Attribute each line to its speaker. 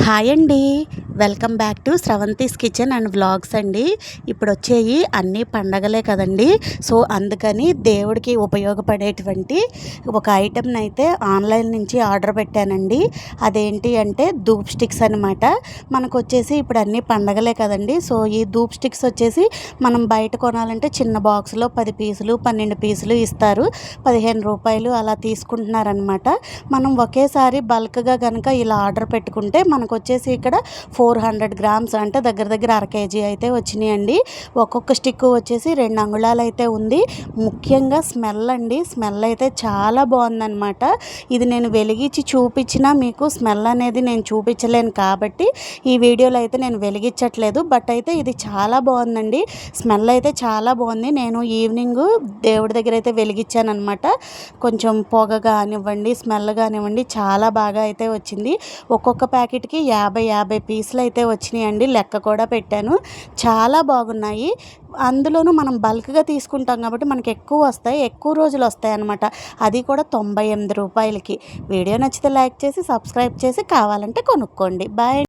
Speaker 1: Hi అండి. Welcome back to Sravanthi's kitchen and vlogs అండి. ఇప్పుడు వచ్చేవి అన్ని పండగలే కదండి. సో అందుకని దేవుడికి ఉపయోగపడేటువంటి ఒక ఐటెంని అయితే ఆన్లైన్ నుంచి ఆర్డర్ పెట్టానండి. అదేంటి అంటే ధూప్ స్టిక్స్ అనమాట మనకు వచ్చేసి ఇప్పుడు అన్ని పండగలే కదండి. సో ఈ ధూప్ స్టిక్స్ వచ్చేసి మనం బయట కొనాలంటే చిన్న బాక్స్లో పది పీసులు పన్నెండు పీసులు ఇస్తారు. పదిహేను రూపాయలు అలా తీసుకుంటున్నారనమాట మనం ఒకేసారి బల్క్గా కనుక ఇలా ఆర్డర్ పెట్టుకుంటే మనం మనకు వచ్చేసి ఇక్కడ ఫోర్ హండ్రెడ్ గ్రామ్స్ అంటే దగ్గర దగ్గర అర కేజీ అయితే వచ్చినాయండి. ఒక్కొక్క స్టిక్ వచ్చేసి రెండు అంగుళాలు అయితే ఉంది. ముఖ్యంగా స్మెల్ అండి. స్మెల్ అయితే చాలా బాగుందన్నమాట. ఇది నేను వెలిగించి చూపించినా మీకు స్మెల్ అనేది నేను చూపించలేను కాబట్టి ఈ వీడియోలో అయితే నేను వెలిగించట్లేదు. బట్ అయితే ఇది చాలా బాగుందండి. స్మెల్ అయితే చాలా బాగుంది. నేను ఈవినింగ్ దేవుడి దగ్గర అయితే వెలిగించాను అనమాట కొంచెం పొగ కానివ్వండి స్మెల్ కానివ్వండి చాలా బాగా అయితే వచ్చింది. ఒక్కొక్క ప్యాకెట్కి యాభై యాభై పీసులు అయితే వచ్చినాయండి. లెక్క కూడా పెట్టాను. చాలా బాగున్నాయి. అందులోనూ మనం బల్క్గా తీసుకుంటాం కాబట్టి మనకి ఎక్కువ వస్తాయి. ఎక్కువ రోజులు వస్తాయి అనమాట అది కూడా తొంభై ఎనిమిది రూపాయలకి. వీడియో నచ్చితే లైక్ చేసి సబ్స్క్రైబ్ చేసి కావాలంటే కొనుక్కోండి. బాయ్.